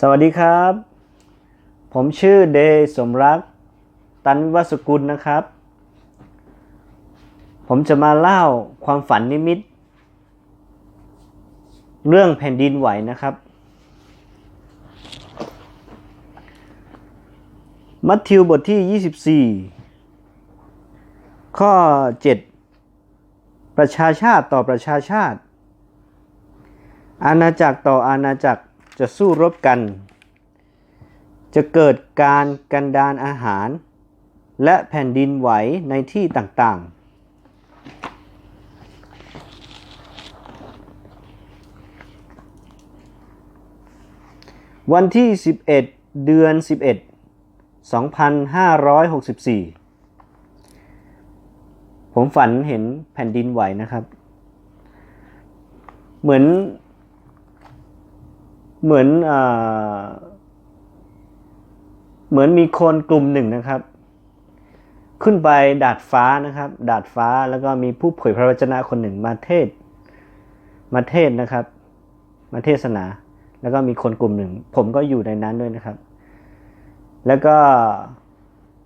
สวัสดีครับ ผมชื่อเดสมรัก ตันวิวัสกุลนะครับ ผมจะมาเล่าความฝันนิมิต เรื่องแผ่นดินไหวนะครับ มัทธิวบทที่ 24 ข้อ 7 ประชาชาติต่อประชาชาติ อาณาจักรต่ออาณาจักร จะสู้รบกัน จะเกิดการกันดานอาหาร และแผ่นดินไหวในที่ต่างๆ วันที่ 11 เดือน 11 2564 ผมฝันเห็นแผ่นดินไหวนะครับ เหมือน เหมือนอเหมือนมีคนกลุ่มหนึ่งนะครับ ขึ้นไปดาดฟ้านะครับ ดาดฟ้าแล้วก็มีผู้เผยพระวจนะคนหนึ่งมาเทศ มาเทศนะครับ มาเทศนา แล้วก็มีคนกลุ่มหนึ่ง ผมก็อยู่ในนั้นด้วยนะครับ แล้วก็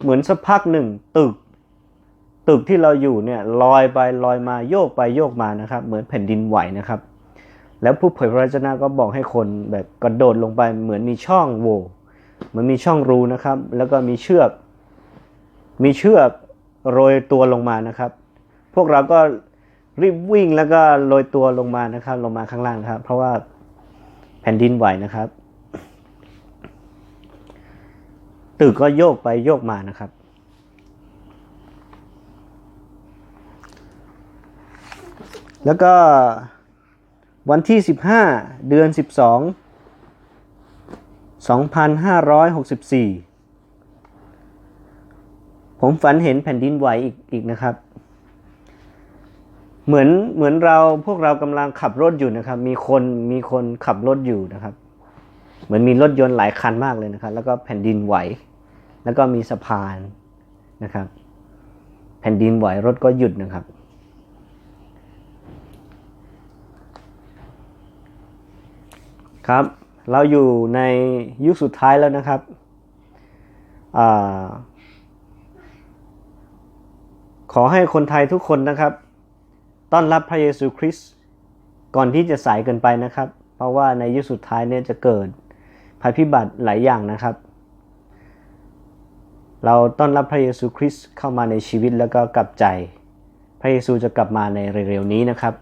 เหมือนสักพักหนึ่งตึก ตึกที่เราอยู่เนี่ยลอยไปลอยมาโยกไปโยกมานะครับ เหมือนแผ่นดินไหวนะครับ แล้วผู้เผยพระวจนะก็บอกให้คนแบบกระโดดลงไปเหมือนมีช่องโหว่มันมีช่องรูนะครับ แล้วก็มีเชือก มีเชือกโรยตัวลงมานะครับ พวกเราก็รีบวิ่งแล้วก็โรยตัวลงมานะครับ ลงมาข้างล่างครับ เพราะว่าแผ่นดินไหวนะครับ ตึกก็โยกไปโยกมานะครับ แล้วก็ วันที่ 15 เดือน 12 2564 ผมฝันเห็นแผ่นดินไหวอีกอีกนะครับ เหมือนเหมือนเราพวกเรากำลังขับรถอยู่นะครับ มีคนมีคนขับรถอยู่นะครับ เหมือนมีรถยนต์หลายคันมากเลยนะครับ แล้วก็แผ่นดินไหว แล้วก็มีสะพานนะครับ แผ่นดินไหวรถก็หยุดนะครับ ครับ เราอยู่ในยุคสุดท้ายแล้วนะครับอขอให้คนไทยทุกคนนะครับ ต้อนรับพระเยซูคริสต์ก่อนที่จะสายเกินไปนะครับ เพราะว่าในยุคสุดท้ายเนี่ยจะเกิดภัยพิบัติหลายอย่างนะครับ เราต้อนรับพระเยซูคริสต์เข้ามาในชีวิตแล้วก็กลับใจ พระเยซูจะกลับมาในเร็วๆนี้นะครับ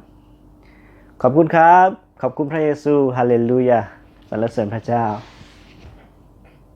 ขอบคุณครับ ขอบคุณพระเยซู ฮาเลลูยาสรรเสริญพระเจ้า